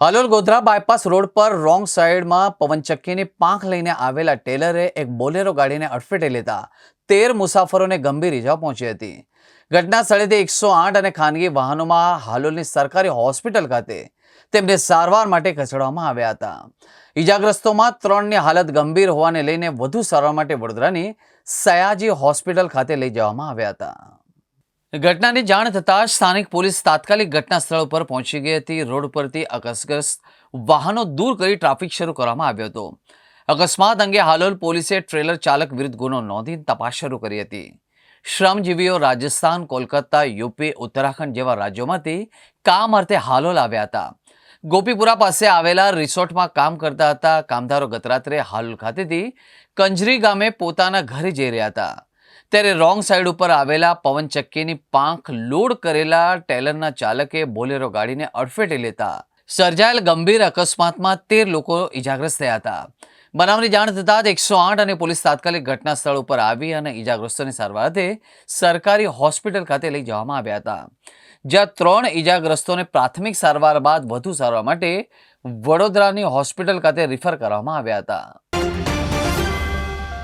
Halol Godhra bypass road પર wrong સાઈડમાં પવનચક્કીની પાંખ લઈને આવેલા ટેલરે એક બોલેરો ગાડીને અડફેટે લેતા તેર મુસાફરોને ગંભીર ઇજા પહોંચી હતી. ઘટના સ્થળેથી એકસો આઠ અને ખાનગી વાહનોમાં હાલોલની સરકારી હોસ્પિટલ ખાતે તેમને સારવાર માટે ખસેડવામાં આવ્યા હતા. ઇજાગ્રસ્તોમાં ત્રણની હાલત ગંભીર હોવાને લઈને વધુ સારવાર માટે વડોદરાની સયાજી હોસ્પિટલ ખાતે લઈ જવામાં આવ્યા હતા. ઘટનાની જાણ થતાં સ્થાનિક પોલીસ તાત્કાલિક ઘટના સ્થળ ઉપર પહોંચી ગઈ હતી. રોડ પરથી અકસ્ગ્રસ્ત વાહનો દૂર કરી ટ્રાફિક શરૂ કરવામાં આવ્યો હતો. અકસ્માત અંગે હાલોલ પોલીસે ટ્રેલર ચાલક વિરુદ્ધ ગુનો નોંધી તપાસ શરૂ કરી હતી. શ્રમજીવીઓ રાજસ્થાન, કોલકાતા યુપી ઉત્તરાખંડ જેવા રાજ્યોમાંથી કામ અર્થે હાલોલ આવ્યા હતા. ગોપીપુરા પાસે આવેલા રિસોર્ટમાં કામ કરતા હતા. કામદારો ગતરાત્રે હાલોલ ખાતેથી કંજરી ગામે પોતાના ઘરે જઈ રહ્યા હતા. ત્યારે રોંગ સાઈડ ઉપર આવેલા પવનચક્કીની પાંખ લોડ કરેલા ટેલરના ચાલકે બોલેરો ગાડીને અડફેટે લેતા સર્જાયેલ ગંભીર અકસ્માતમાં તેર લોકો ઇજાગ્રસ્ત થયા હતા. બનાવની જાણ થતાં જ એકસો આઠ અને પોલીસ તાત્કાલિક ઘટના સ્થળ ઉપર આવી અને ઇજાગ્રસ્તોની સારવાર અર્થે સરકારી હોસ્પિટલ ખાતે લઈ જવામાં આવ્યા હતા. જ્યાં ત્રણ ઇજાગ્રસ્તોને પ્રાથમિક સારવાર બાદ વધુ સારવાર માટે વડોદરાની હોસ્પિટલ ખાતે રિફર કરવામાં આવ્યા હતા.